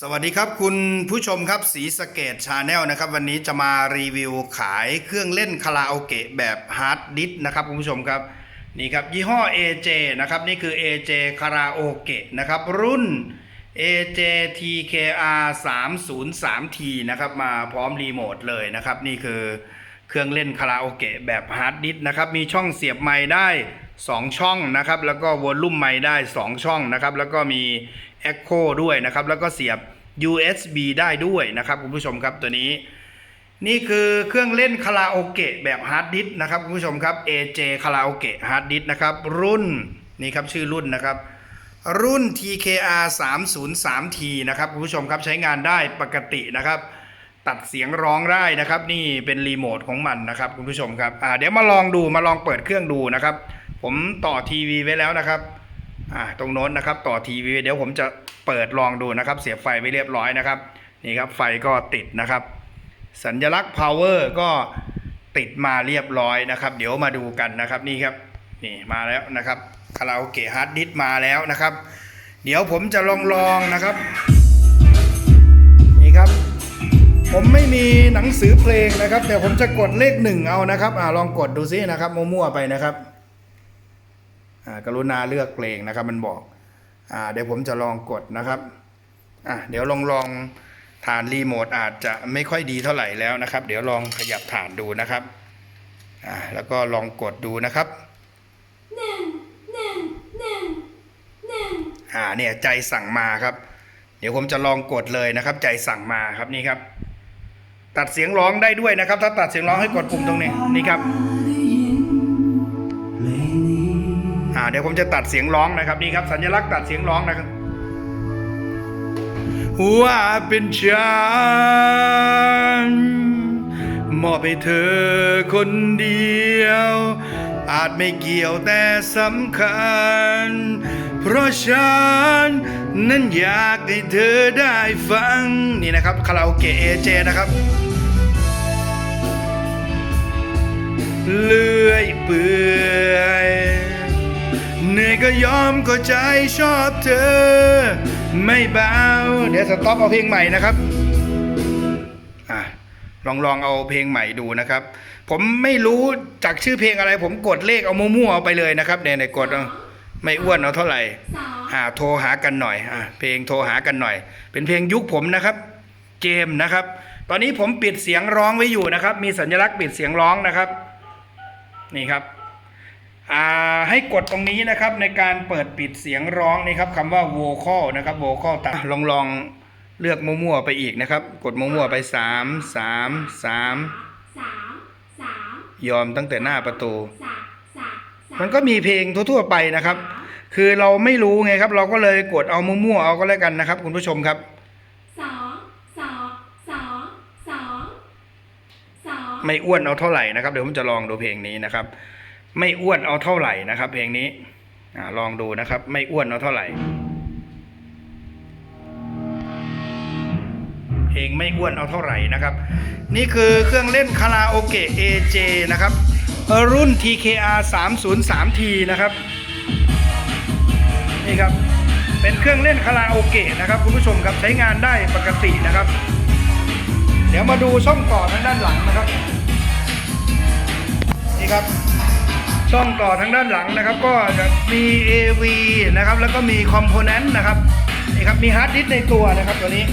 สวัสดีครับคุณผู้ชมครับสีสเกตชาแนลนะครับ วันนี้จะมารีวิวขายเครื่องเล่นคาราโอเกะแบบฮาร์ดดิสก์นะครับคุณผู้ชมครับนี่ครับยี่ห้อ AJ นะครับนี่คือ AJ คาราโอเกะนะครับรุ่น AJ TKR 303T นะครับมาพร้อมรีโมทเลยนะครับนี่คือเครื่องเล่นคาราโอเกะแบบฮาร์ดดิสก์นะครับมีช่องเสียบไมค์ได้ 2 ช่องนะครับแล้วก็วอลลุ่มไมค์ได้ 2 ช่องนะครับแล้วก็มี Echo ด้วยนะครับ แล้วก็เสียบ USB ได้ด้วยนะครับคุณผู้ชมครับตัวนี้ นี่คือเครื่องเล่นคาราโอเกะแบบฮาร์ดดิสก์นะครับคุณผู้ชมครับ AJ คาราโอเกะฮาร์ดดิสนะครับรุ่นนี่ครับชื่อรุ่นนะครับ รุ่น TKR 303T นะครับคุณผู้ชมครับใช้งานได้ปกตินะครับ ตัดเสียงร้องได้นะครับ นี่เป็นรีโมทของมันนะครับคุณผู้ชมครับอ่าเดี๋ยวมาลองดูมาลองเปิดเครื่องดูนะครับ ผมต่อทีวีไว้แล้วนะครับ อ่าตรงโน้นนะครับต่อทีวีเดี๋ยวผมจะเปิดลองดูนะครับ เสียบไฟไว้เรียบร้อยนะครับนี่ครับไฟก็ติดนะครับ สัญลักษณ์ power ก็ติดมาเรียบร้อยนะครับ เดี๋ยวมาดูกันนะครับนี่ครับนี่มาแล้วนะครับคาราโอเกะฮาร์ดดิสก์มาแล้วนะครับ เดี๋ยวผมจะลองลองนะครับนี่ครับ ผมไม่มีหนังสือเพลงนะครับ แต่ผมจะกดเลขหนึ่งเอานะครับอ่าลองกดดูซินะครับมั่วๆไปนะครับ กรุณาเลือกเพลงนะครับ มันบอกอเดี๋ยวผมจะลองกดนะครับอะเดี๋ยวลองลองฐานรีโมทอาจจะไม่ค่อยดีเท่าไหร่แล้วนะครับ เดี๋ยวลองขยับฐานดูนะครับอ่าแล้วก็ลองกดดูนะครับหนึ่งหนึ่งหนึ่งหนึ่งอ่าเนี่ยใจสั่งมาครับ เดี๋ยวผมจะลองกดเลยนะครับ ใจสั่งมาครับนี่ครับ ตัดเสียงร้องได้ด้วยนะครับ ถ้าตัดเสียงร้องให้กดปุ่มตรงนี้นี่ครับ เดี๋ยวผมจะตัดเสียงร้องนะครับนี่ครับสัญลักษณ์ตัดเสียงร้องนะครับว่าเป็นฉันมอบให้เธอคนเดียว อาจไม่เกี่ยวแต่สำคัญ เพราะฉันนั้นอยากให้เธอได้ฟัง นี่นะครับคาราโอเกะเอเจนะครับเลื่อยเปื่อยเหนื่อ ยอมก็ใจชอบเธอ ไม่เบา เดี๋ยวสต็อปเอาเพลงใหม่นะครับอะลองลองเอาเพลงใหม่ดูนะครับ ผมไม่รู้จากชื่อเพลงอะไร ผมกดเลขเอามั่วๆเอาไปเลยนะครับเนี่ยในกดเอาไม่อ้วนเอาเท่าไหร่อ่าโทรหากันหน่อยอ่าเพลงโทรหากันหน่อย เป็นเพลงยุคผมนะครับเกมนะครับ ตอนนี้ผมปิดเสียงร้องไว้อยู่นะครับ มีสัญลักษณ์ปิดเสียงร้องนะครับ นี่ครับ ให้กดตรงนี้นะครับในการเปิดปิดเสียงร้องนี่ครับคำว่า vocal นะครับ vocal ตัดลองลองเลือกมั่วๆไปอีกนะครับ กดมั่วๆไปสามสามสามยอมตั้งแต่หน้าประตู มันก็มีเพลงทั่วๆไปนะครับ คือเราไม่รู้ไงครับ เราก็เลยกดเอามั่วๆเอาก็แล้วกันนะครับ คุณผู้ชมครับสองสองสองสองสองไม่อ้วนเอาเท่าไหร่นะครับเดี๋ยวผมจะลองดูเพลงนี้นะครับ ไม่อ้วนเอาเท่าไหร่นะครับ เพลงนี้อลองดูนะครับ ไม่อ้วนเอาเท่าไหร่ เพลงไม่อ้วนเอาเท่าไหร่นะครับ นี่คือเครื่องเล่นคาราโอเกะ AJ นะครับ รุ่น TKR 303T นะครับ นี่ครับ เป็นเครื่องเล่นคาราโอเกะนะครับคุณผู้ชมครับใช้งานได้ปกตินะครับ เดี๋ยวมาดูช่องต่อทางด้านหลังนะครับ นี่ครับ ซ่องต่อทางด้านหลังนะครับ ก็จะมี AV นะครับ แล้วก็มีคอมโพเนนต์นะครับนี่ครับมีฮาร์ดดิสในตัวนะครับตัวนี้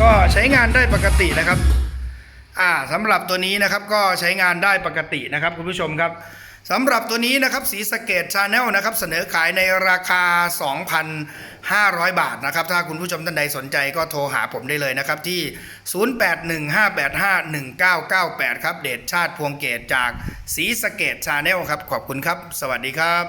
ก็ใช้งานได้ปกตินะครับ อ่าสำหรับตัวนี้นะครับก็ใช้งานได้ปกตินะครับคุณผู้ชมครับ สำหรับตัวนี้นะครับสีสเกตชาแนลนะครับเสนอขายในราคา 2,500 บาทนะครับ ถ้าคุณผู้ชมท่านใดสนใจก็โทรหาผมได้เลยนะครับ ที่ 0815851998 ครับ เดชชาติพวงเกตจากสีสเกตชาแนลครับ ขอบคุณครับ สวัสดีครับ